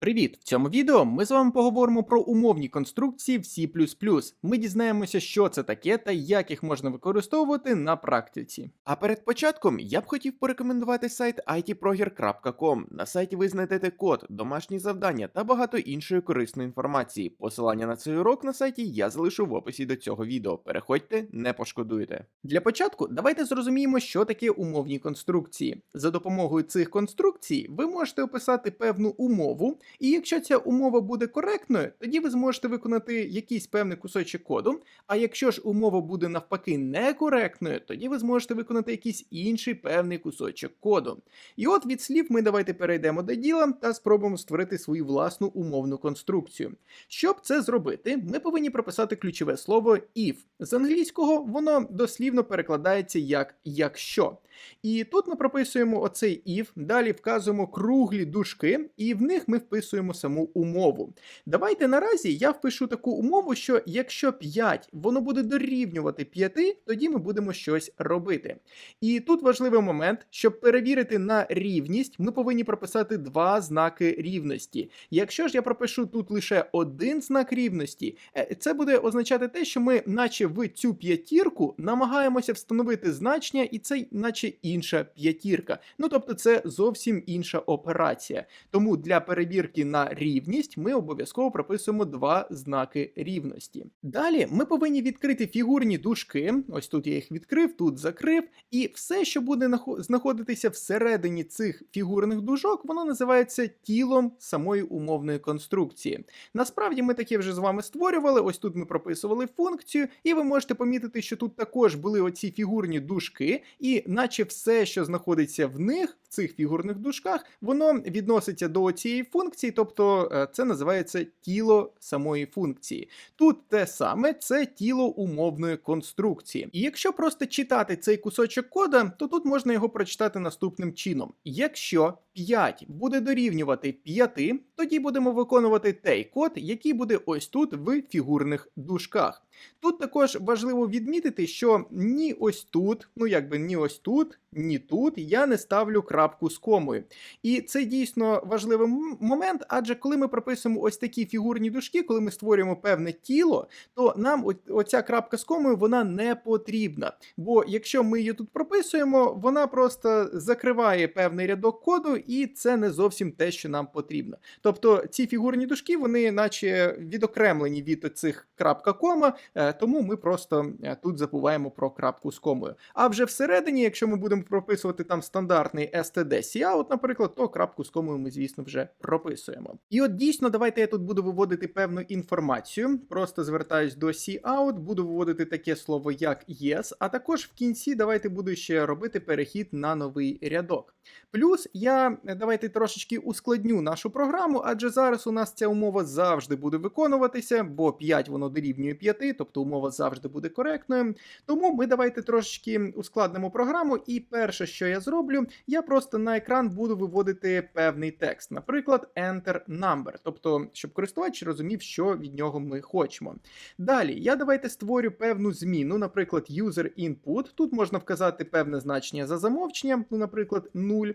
Привіт! В цьому відео ми з вами поговоримо про умовні конструкції в C++. Ми дізнаємося, що це таке та як їх можна використовувати на практиці. А перед початком я б хотів порекомендувати сайт itproger.com. На сайті ви знайдете код, домашні завдання та багато іншої корисної інформації. Посилання на цей урок на сайті я залишу в описі до цього відео. Переходьте, не пошкодуєте. Для початку давайте зрозуміємо, що таке умовні конструкції. За допомогою цих конструкцій ви можете описати певну умову. І якщо ця умова буде коректною, тоді ви зможете виконати якийсь певний кусочок коду. А якщо ж умова буде навпаки некоректною, тоді ви зможете виконати якийсь інший певний кусочок коду. І от від слів ми давайте перейдемо до діла та спробуємо створити свою власну умовну конструкцію. Щоб це зробити, ми повинні прописати ключове слово if. З англійського воно дослівно перекладається як якщо. І тут ми прописуємо оцей if, далі вказуємо круглі дужки, і в них ми вписуємо саму умову. Давайте наразі я впишу таку умову, що якщо 5 воно буде дорівнювати 5, тоді ми будемо щось робити. І тут важливий момент, щоб перевірити на рівність, ми повинні прописати два знаки рівності. Якщо ж я пропишу тут лише один знак рівності, е, це буде означати те, що ми, наче в цю п'ятірку, намагаємося встановити значення, і це наче інша п'ятірка. Ну тобто це зовсім інша операція. Тому для перевірки на рівність ми обов'язково прописуємо два знаки рівності. Далі ми повинні відкрити фігурні дужки. Ось тут я їх відкрив, тут закрив, і все, що буде знаходитися всередині цих фігурних дужок, воно називається тілом самої умовної конструкції. Насправді ми таке вже з вами створювали. Ось тут ми прописували функцію, і ви можете помітити, що тут також були оці фігурні дужки, і наче все, що знаходиться в них, цих фігурних дужках, воно відноситься до цієї функції, тобто е, це називається тіло самої функції. Тут те саме це тіло умовної конструкції. І якщо просто читати цей кусочок кода, то тут можна його прочитати наступним чином: якщо 5 буде дорівнювати 5, тоді будемо виконувати той код, який буде ось тут в фігурних дужках. Тут також важливо відмітити, що ні ось тут, ну якби ні ось тут, ні тут я не ставлю крапку з комою. І це дійсно важливий момент, адже коли ми прописуємо ось такі фігурні дужки, коли ми створюємо певне тіло, то нам оця крапка з комою вона не потрібна. Бо якщо ми її тут прописуємо, вона просто закриває певний рядок коду, і це не зовсім те, що нам потрібно. Тобто ці фігурні дужки, вони наче відокремлені від цих крапка кома, тому ми просто е, тут забуваємо про крапку з комою. А вже всередині, якщо ми будемо прописувати там стандартний std cout, наприклад, то крапку з комою ми, звісно, вже прописуємо. І от дійсно, давайте я тут буду виводити певну інформацію. Просто звертаюсь до cout, буду виводити таке слово як yes, а також в кінці давайте буду ще робити перехід на новий рядок. Плюс я е, давайте трошечки ускладню нашу програму, адже зараз у нас ця умова завжди буде виконуватися, бо 5 воно дорівнює 5, тобто умова завжди буде коректною. Тому ми давайте трошечки ускладнимо програму, і перше, що я зроблю, я просто на екран буду виводити певний текст, наприклад, Enter Number, тобто, щоб користувач розумів, що від нього ми хочемо. Далі я давайте створю певну зміну, наприклад, user input. Тут можна вказати певне значення за замовченням, ну, наприклад, 0.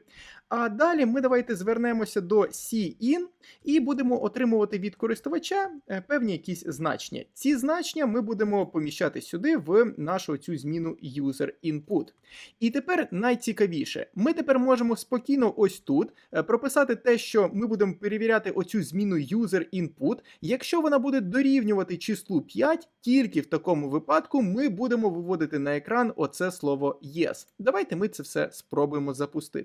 А далі ми давайте звернемося до cin і будемо отримувати від користувача е, певні якісь значення. Ці значення ми будемо поміщати сюди в нашу цю зміну user input. І тепер найцікавіше, ми тепер можемо спокійно ось тут е, прописати те, що ми будемо перевіряти оцю зміну user input. Якщо вона буде дорівнювати числу 5, тільки в такому випадку ми будемо виводити на екран оце слово yes. Давайте ми це все спробуємо запустити.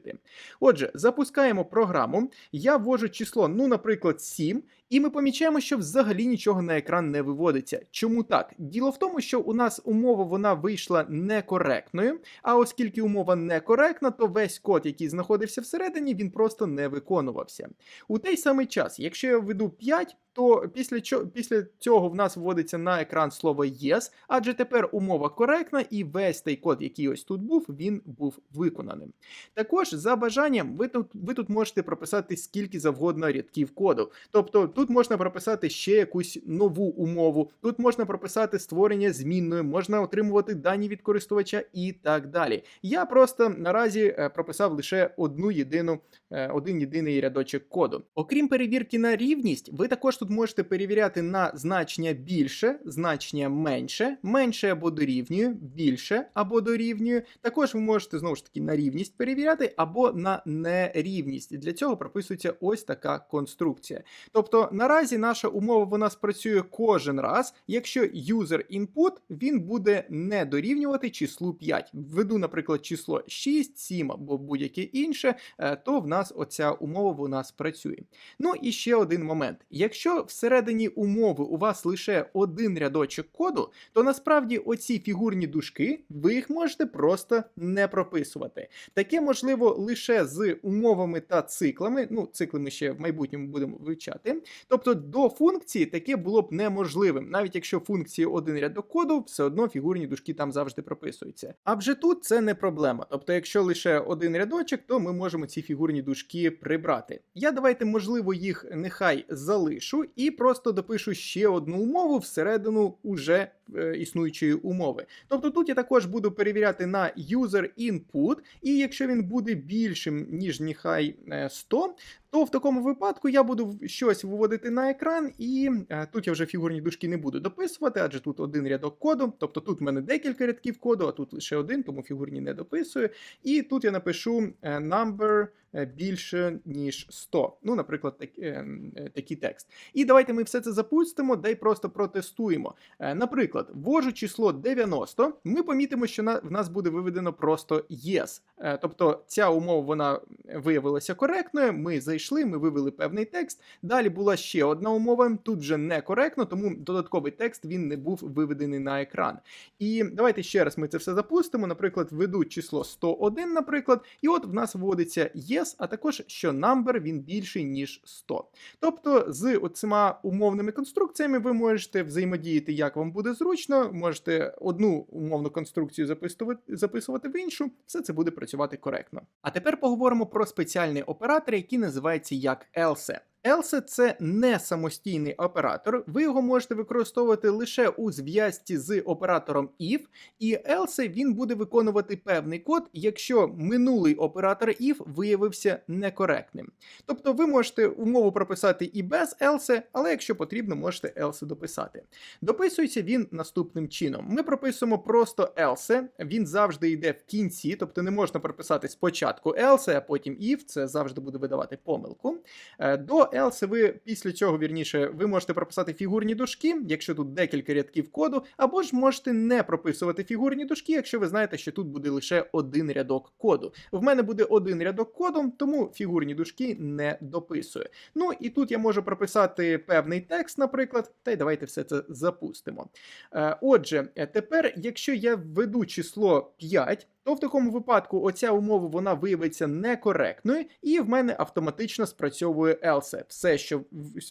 Отже, запускаємо програму. Я ввожу число, ну, наприклад, 7, і ми помічаємо, що взагалі нічого на екран не виводиться. Чому так? Діло в тому, що у нас умова вона вийшла некоректною. А оскільки умова некоректна, то весь код, який знаходився всередині, він просто не виконувався. У той самий час, якщо я введу 5, то після, чо- після цього в нас вводиться на екран слово yes, адже тепер умова коректна, і весь той код, який ось тут був, він був виконаним. Також за бажанням ви тут, ви тут можете прописати скільки завгодно рядків коду. Тобто тут можна прописати ще якусь нову умову, тут можна прописати створення змінної, можна отримувати дані від користувача і так далі. Я просто наразі е, прописав лише одну єдину, е, один єдиний рядочок коду. Окрім перевірки на рівність, ви також тут можете перевіряти на значення більше, значення менше, менше або дорівнює, більше або дорівнює. Також ви можете знову ж таки на рівність перевіряти або на нерівність. І Для цього прописується ось така конструкція. Тобто наразі наша умова вона спрацює кожен раз, якщо user input він буде не дорівнювати числу 5. Введу, наприклад, число 6, 7 або будь-яке інше, е, то в нас оця умова вона спрацює. Ну і ще один момент. Якщо всередині умови у вас лише один рядочок коду, то насправді оці фігурні дужки ви їх можете просто не прописувати. Таке можливо лише з умовами та циклами. Ну, цикли ми ще в майбутньому будемо вивчати. Тобто до функції таке було б неможливим, навіть якщо функції один рядок коду, все одно фігурні дужки там завжди прописуються. А вже тут це не проблема. Тобто, якщо лише один рядочок, то ми можемо ці фігурні дужки прибрати. Я давайте, можливо, їх нехай залишу і просто допишу ще одну умову всередину уже е, існуючої умови. Тобто тут я також буду перевіряти на user input, і якщо він буде більшим, ніж нехай е, 100, то в такому випадку я буду щось виводити на екран, і е, тут я вже фігурні дужки не буду дописувати, адже тут один рядок коду. Тобто тут в мене декілька рядків коду, а тут лише один, тому фігурні не дописую. І тут я напишу е, number е, більше, ніж 100. Ну, наприклад, так, е, е, такий текст. І давайте ми все це запустимо, да й просто протестуємо. Е, Наприклад, ввожу число 90, ми помітимо, що на, в нас буде виведено просто yes. Е, Тобто ця умова вона виявилася коректною. Ми зайшли, ми вивели певний текст. Далі була ще одна умова. Тут вже некоректно, тому додатковий текст він не був виведений на екран. І давайте ще раз ми це все запустимо. Наприклад, введу число 101, наприклад, і от в нас вводиться yes, а також що number він більший ніж 100. Тобто з оцима умовними конструкціями ви можете взаємодіяти, як вам буде зручно. Можете одну умовну конструкцію записувати, записувати в іншу, все це буде працювати коректно. А тепер поговоримо про спеціальний оператор, який називається як else. Else – це не самостійний оператор. Ви його можете використовувати лише у зв'язці з оператором if, і else він буде виконувати певний код, якщо минулий оператор if виявився некоректним. Тобто ви можете умову прописати і без else, але якщо потрібно, можете else дописати. Дописується він наступним чином. Ми прописуємо просто else, він завжди йде в кінці, тобто не можна прописати спочатку else, а потім if, це завжди буде видавати помилку. Е, До else ви після цього, вірніше, ви можете прописати фігурні дужки, якщо тут декілька рядків коду, або ж можете не прописувати фігурні дужки, якщо ви знаєте, що тут буде лише один рядок коду. В мене буде один рядок коду, тому фігурні дужки не дописую. Ну і тут я можу прописати певний текст, наприклад, та й давайте все це запустимо. Е, Отже, е, тепер, якщо я введу число 5, то в такому випадку оця умова вона виявиться некоректною, і в мене автоматично спрацьовує else. Все, що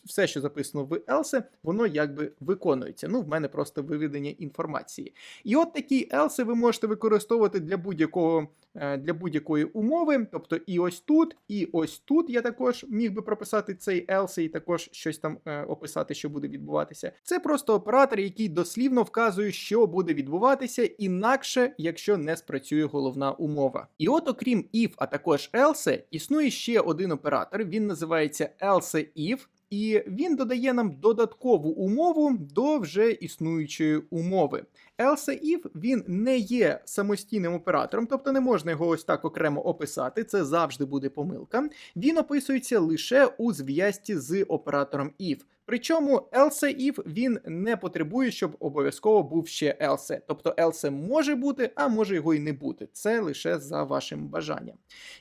все, що записано в else, воно якби виконується. Ну, в мене просто виведення інформації. І от такі else ви можете використовувати для будь-якого е, для будь-якої умови. Тобто і ось тут, і ось тут я також міг би прописати цей else і також щось там е, описати, що буде відбуватися. Це просто оператор, який дослівно вказує, що буде відбуватися, інакше, якщо не спрацює головна умова. І от, окрім if, а також else, існує ще один оператор. Він називається else if. І він додає нам додаткову умову до вже існуючої умови. Else if він не є самостійним оператором, тобто не можна його ось так окремо описати, це завжди буде помилка. Він описується лише у зв'язці з оператором if. Причому else if він не потребує, щоб обов'язково був ще else. Тобто else може бути, а може його і не бути. Це лише за вашим бажанням.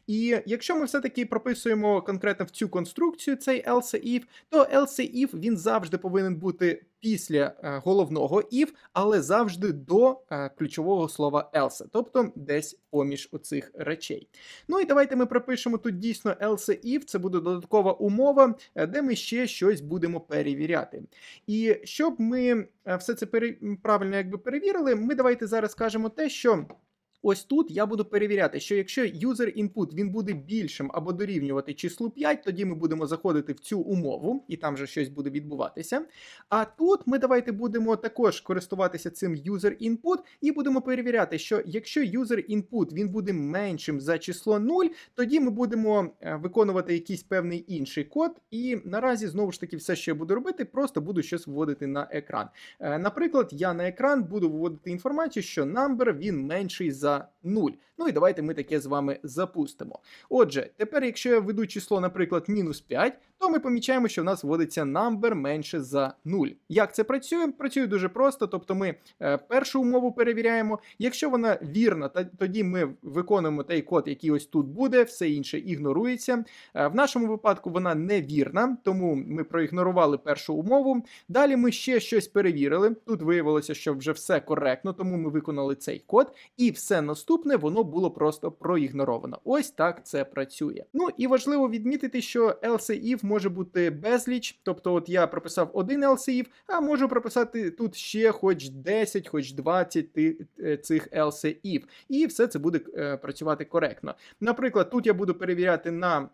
І якщо ми все-таки прописуємо конкретно в цю конструкцію цей else if, то else if він завжди повинен бути після е, головного if, але завжди до е, ключового слова else, тобто десь поміж оцих речей. Ну і давайте ми пропишемо тут дійсно else if, це буде додаткова умова, е, де ми ще щось будемо перевіряти. І щоб ми все це правильно якби перевірили, ми давайте зараз скажемо те, що. Ось тут я буду перевіряти, що якщо user input він буде більшим або дорівнювати числу 5, тоді ми будемо заходити в цю умову, і там же щось буде відбуватися. А тут ми давайте будемо також користуватися цим user input і будемо перевіряти, що якщо user input він буде меншим за число 0, тоді ми будемо е, виконувати якийсь певний інший код. І наразі знову ж таки все, що я буду робити, просто буду щось вводити на екран. Е, Наприклад, я на екран буду виводити інформацію, що number він менший за за 0. Ну і давайте ми таке з вами запустимо. Отже, тепер, якщо я введу число, наприклад, мінус 5, то ми помічаємо, що в нас вводиться number менше за 0. Як це працює? Працює дуже просто, тобто ми е, першу умову перевіряємо. Якщо вона вірна, та, тоді ми виконуємо той код, який ось тут буде, все інше ігнорується. Е, в нашому випадку вона невірна, тому ми проігнорували першу умову. Далі ми ще щось перевірили. Тут виявилося, що вже все коректно, тому ми виконали цей код, і все наступне воно було просто проігноровано. Ось так це працює. Ну і важливо відмітити, що else if може бути безліч, тобто, от я прописав один else if, а можу прописати тут ще хоч 10, хоч 20 е, цих else if, і все це буде е, працювати коректно. Наприклад, тут я буду перевіряти на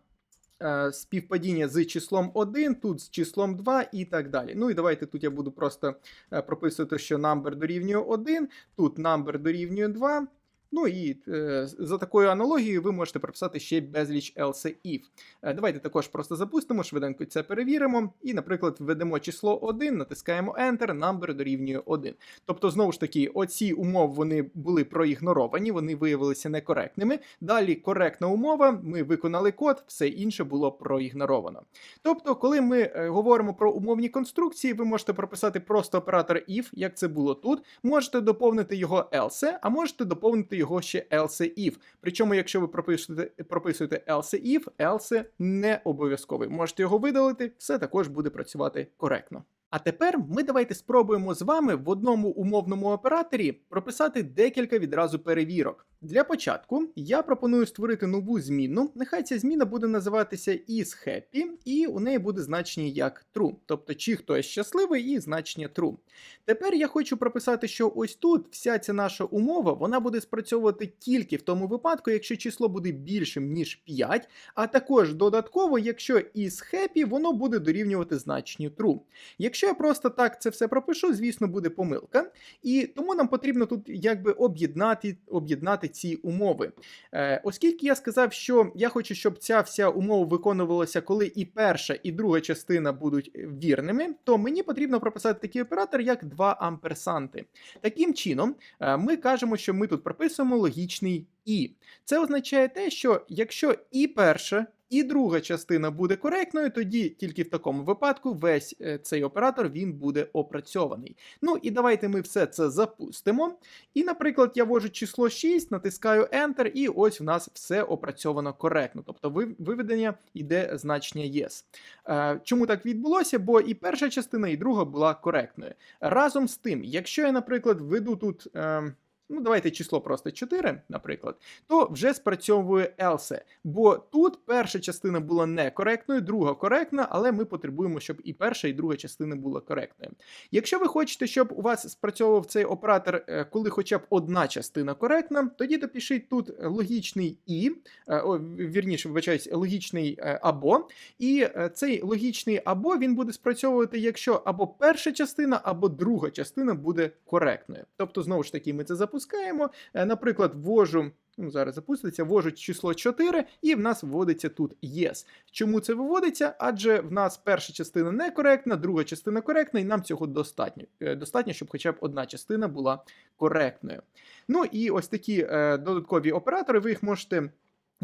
е, співпадіння з числом 1, тут з числом 2 і так далі. Ну і давайте тут я буду просто е, прописувати, що number дорівнює 1, тут number дорівнює 2. Ну і е, за такою аналогією ви можете прописати ще безліч else if. Е, давайте також просто запустимо, швиденько це перевіримо. І, наприклад, введемо число 1, натискаємо Enter, number дорівнює 1. Тобто, знову ж таки, оці умови вони були проігноровані, вони виявилися некоректними. Далі коректна умова, ми виконали код, все інше було проігноровано. Тобто, коли ми е, говоримо про умовні конструкції, ви можете прописати просто оператор if, як це було тут. Можете доповнити його else, а можете доповнити його ще else if. Причому, якщо ви прописуєте прописуєте else if, else не обов'язковий. Можете його видалити, все також буде працювати коректно. А тепер ми давайте спробуємо з вами в одному умовному операторі прописати декілька відразу перевірок. Для початку я пропоную створити нову змінну. Нехай ця зміна буде називатися isHappy, і у неї буде значення як true, тобто чи хтось щасливий і значення true. Тепер я хочу прописати, що ось тут вся ця наша умова вона буде спрацьовувати тільки в тому випадку, якщо число буде більшим, ніж 5, а також додатково, якщо isHappy, воно буде дорівнювати значенню true. Якщо я просто так це все пропишу, звісно, буде помилка. І тому нам потрібно тут якби об'єднати об'єднати ці умови. Е, оскільки я сказав, що я хочу, щоб ця вся умова виконувалася, коли і перша, і друга частина будуть вірними, то мені потрібно прописати такий оператор, як 2 амперсанти. Таким чином, е, ми кажемо, що ми тут прописуємо логічний і. Це означає те, що якщо і перша, і друга частина буде коректною, тоді тільки в такому випадку весь е, цей оператор він буде опрацьований. Ну і давайте ми все це запустимо. І, наприклад, я ввожу число 6, натискаю Enter, і ось в нас все опрацьовано коректно. Тобто ви- виведення йде значення Yes. Е, Чому так відбулося? Бо і перша частина, і друга була коректною. Разом з тим, якщо я, наприклад, введу тут. е, Ну, давайте число просто 4, наприклад, то вже спрацьовує else. Бо тут перша частина була некоректною, друга коректна, але ми потребуємо, щоб і перша, і друга частина була коректною. Якщо ви хочете, щоб у вас спрацьовував цей оператор, е, коли хоча б одна частина коректна, тоді допишіть тут логічний і, е, вірніше, вибачаюсь, логічний е, або. І цей логічний або він буде спрацьовувати, якщо або перша частина, або друга частина буде коректною. Тобто, знову ж таки, ми це запускаємо. Е, Наприклад, ввожу. Ну, зараз запуститься, ввожу число 4, і в нас вводиться тут yes. Чому це виводиться? Адже в нас перша частина некоректна, друга частина коректна, і нам цього достатньо. Е, Достатньо, щоб хоча б одна частина була коректною. Ну і ось такі е, додаткові оператори, ви їх можете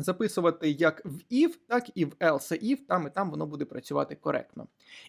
записувати як в if, так і в else if, там і там воно буде працювати коректно.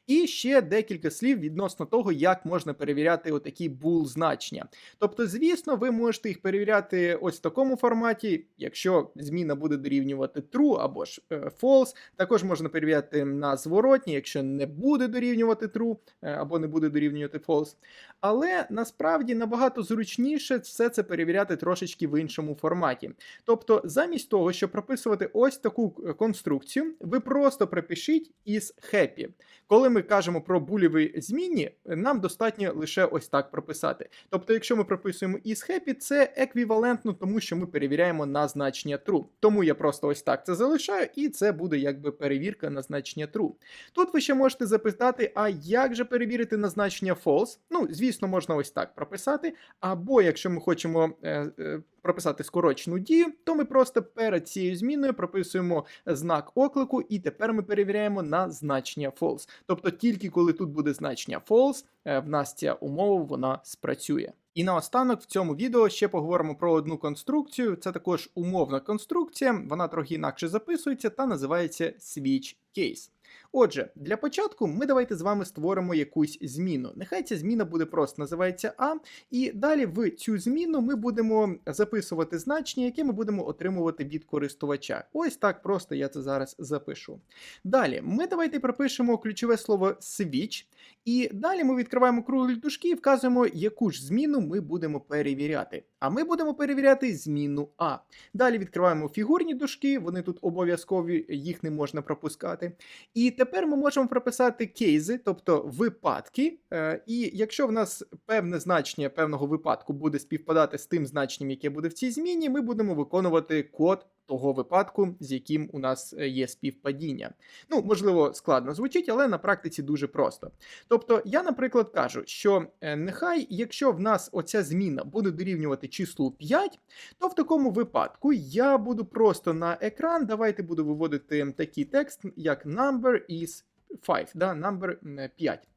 І ще декілька слів відносно того, як можна перевіряти отакі bool значення. Тобто, звісно, ви можете їх перевіряти ось в такому форматі, якщо зміна буде дорівнювати true або ж е, false. Також можна перевіряти на зворотні, якщо не буде дорівнювати true е, або не буде дорівнювати false. Але насправді набагато зручніше все це перевіряти трошечки в іншому форматі. Тобто, замість того, щоб прописувати ось таку е, конструкцію, ви просто припишіть із happy. Коли ми кажемо про булєві змінні, нам достатньо лише ось так прописати. Тобто, якщо ми прописуємо із happy, це еквівалентно тому, що ми перевіряємо на значення true. Тому я просто ось так це залишаю, і це буде якби перевірка на значення true. Тут ви ще можете запитати, а як же перевірити на значення false? Ну, звісно, можна ось так прописати. Або якщо ми хочемо е, е, прописати скорочену дію, то ми просто перед цією зміною прописуємо знак оклику, і тепер ми перевіряємо на значення false. Тобто тільки коли тут буде значення false, е, в нас ця умова вона спрацює. І наостанок в цьому відео ще поговоримо про одну конструкцію. Це також умовна конструкція, вона трохи інакше записується та називається switch case. Отже, для початку ми давайте з вами створимо якусь зміну. Нехай ця зміна буде просто називається А, і далі в цю зміну ми будемо записувати значення, яке ми будемо отримувати від користувача. Ось так просто я це зараз запишу. Далі ми давайте пропишемо ключове слово switch, і далі ми відкриваємо круглі дужки і вказуємо, яку ж зміну ми будемо перевіряти. А ми будемо перевіряти зміну А. Далі відкриваємо фігурні дужки, вони тут обов'язкові, їх не можна пропускати. І тепер ми можемо прописати кейзи, тобто випадки. Е, І якщо в нас певне значення певного випадку буде співпадати з тим значенням, яке буде в цій зміні, ми будемо виконувати код того випадку, з яким у нас е, є співпадіння. Ну, можливо, складно звучить, але на практиці дуже просто. Тобто, я, наприклад, кажу, що е, нехай, якщо в нас оця зміна буде дорівнювати числу 5, то в такому випадку я буду просто на екран, давайте буду виводити такий текст, як number is 5, да, number 5.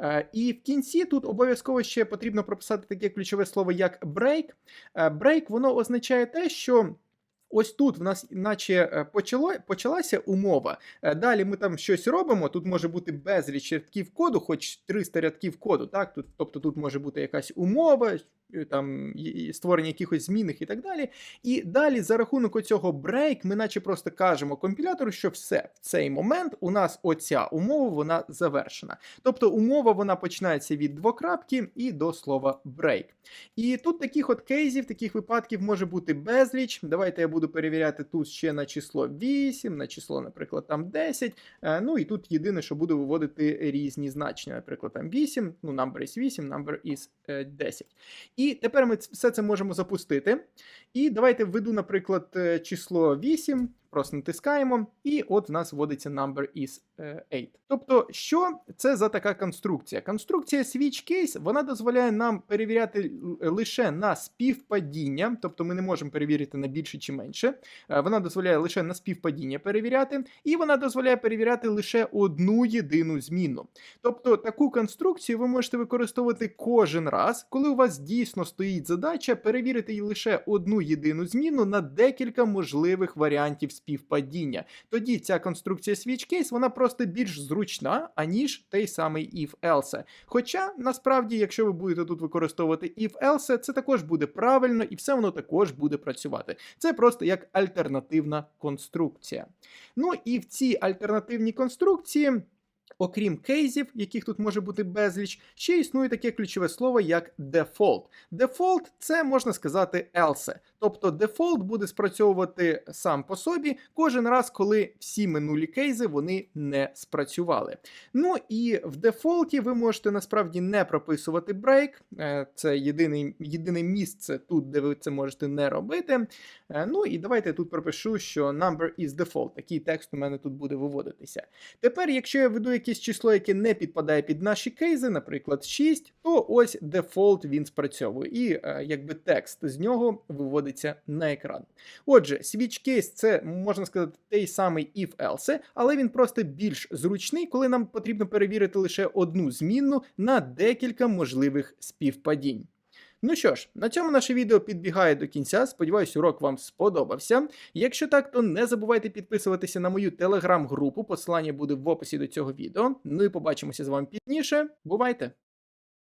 Е, і в кінці тут обов'язково ще потрібно прописати таке ключове слово, як break. Break, воно означає те, що. Ось тут в нас, наче е, почало, почалася умова. Е, далі ми там щось робимо. Тут може бути безліч рядків коду, хоч 300 рядків коду. Так? Тут, Тобто тут може бути якась умова, там створення якихось змінних і так далі. І далі, за рахунок оцього брейк, ми наче просто кажемо компілятору, що все, в цей момент у нас оця умова вона завершена. Тобто умова вона починається від двокрапки і до слова break. І тут таких от кейсів, таких випадків може бути безліч. Давайте я буду перевіряти тут ще на число 8, на число, наприклад, там 10. Е, ну і тут єдине, що буду виводити різні значення, наприклад, там 8, ну, number is 8, number is 10. І тепер ми все це можемо запустити. І давайте введу, наприклад, е, число 8. Просто натискаємо, і от в нас вводиться number is 8. Е, тобто, що це за така конструкція? Конструкція switch case вона дозволяє нам перевіряти лише на співпадіння, тобто ми не можемо перевірити на більше чи менше. Е, вона дозволяє лише на співпадіння перевіряти, і вона дозволяє перевіряти лише одну єдину зміну. Тобто таку конструкцію ви можете використовувати кожен раз, коли у вас дійсно стоїть задача перевірити лише одну єдину зміну на декілька можливих варіантів. Тоді ця конструкція switch case, вона просто більш зручна, аніж той самий if-else. Хоча насправді, якщо ви будете тут використовувати if-else, це також буде правильно і все воно також буде працювати. Це просто як альтернативна конструкція. Ну і в цій альтернативній конструкції. Окрім кейсів, яких тут може бути безліч, ще існує таке ключове слово, як default. Default – це можна сказати else. Тобто дефолт буде спрацьовувати сам по собі кожен раз, коли всі минулі кейси вони не спрацювали. Ну і в дефолті ви можете насправді не прописувати брейк. Це єдине, єдине місце тут, де ви це можете не робити. Е, ну і давайте я тут пропишу, що number is default. Такий текст у мене тут буде виводитися. Тепер, якщо я веду якесь число, яке не підпадає під наші кейси, наприклад, 6, то ось дефолт він спрацьовує. І е, якби текст з нього виводиться виводиться на екран. Отже, switch case це можна сказати той самий if-else, але він просто більш зручний, коли нам потрібно перевірити лише одну змінну на декілька можливих співпадінь. Ну що ж, на цьому наше відео підбігає до кінця. Сподіваюсь, урок вам сподобався. Якщо так, то не забувайте підписуватися на мою телеграм-групу. Посилання буде в описі до цього відео. Ну і побачимося з вами пізніше. Бувайте!